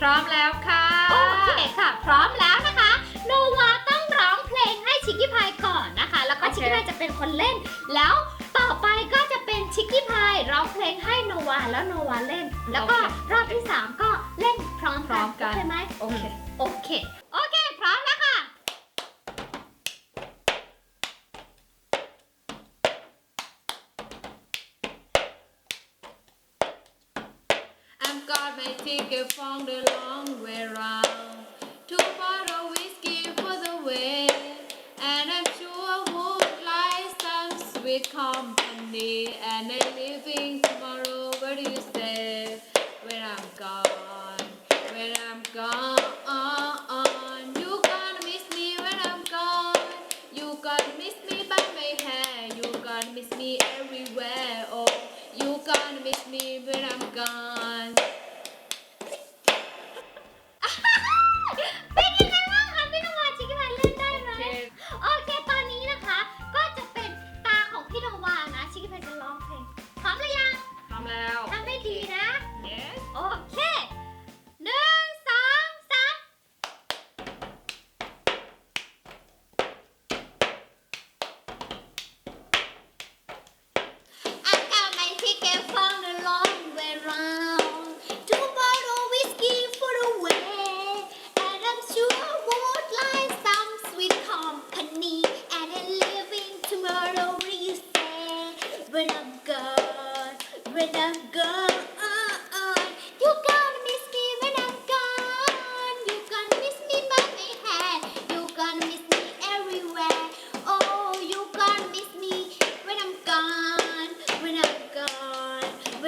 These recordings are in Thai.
พร้อมแล้วค่ะ โอเคค่ะ พร้อมแล้วนะคะโนวาต้องร้องเพลงให้ชิคกี้พายก่อนนะคะ แล้วก็ o ชิคกี้พายจะเป็นคนเล่น แล้วต่อไปก็จะเป็นชิคกี้พายร้องเพลงให้โนวาแล้วโนวาเล่น แล้วก็รอบที่ 3 ก็เล่นพร้อมพกันใช่ไหมโอเคโอเค God may take a found a long way round. Two bottle whiskey for the way, and I'm sure won't like some sweet company and a living tomorrow. What do you say? When I'm gone, when I'm gone, you can't miss me when I'm gone. You can't miss me by my hair. You can't miss me everywhere. Oh, you can't miss me.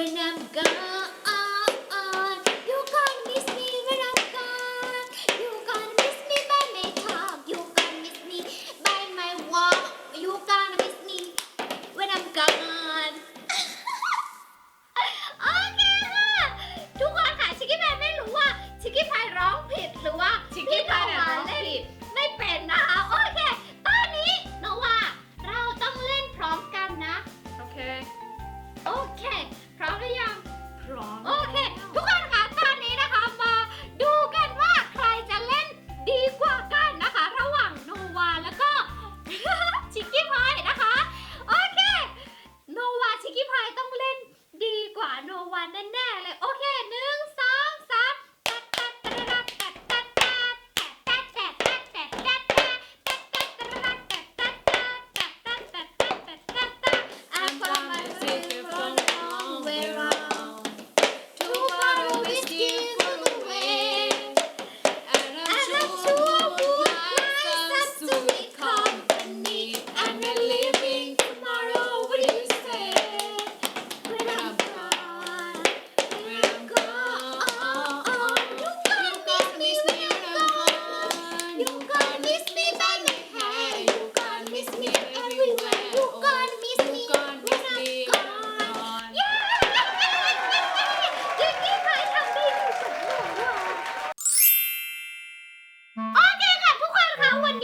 when I'm gone. แน่เลย โ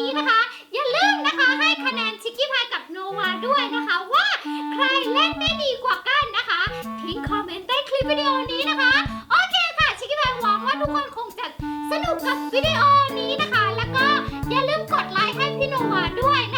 ี้นะคะ อย่าลืมนะคะให้คะแนนชิคกี้พายกับโนวาด้วยนะคะ ว่าใครเล่นได้ดีกว่ากันนะคะ ทิ้งคอมเมนต์ใต้คลิปวิดีโอนี้นะคะ โอเคค่ะชิคกี้พายหวังว่าทุกคนคงจะสนุกกับวิดีโอนี้นะคะ แล้วก็อย่าลืมกดไลค์ให้พี่โนวาด้วยนะ